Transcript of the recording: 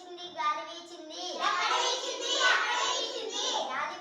వీచింది గాలి వీచింది. గాలి వీచింది గాలి వీచింది. గాలి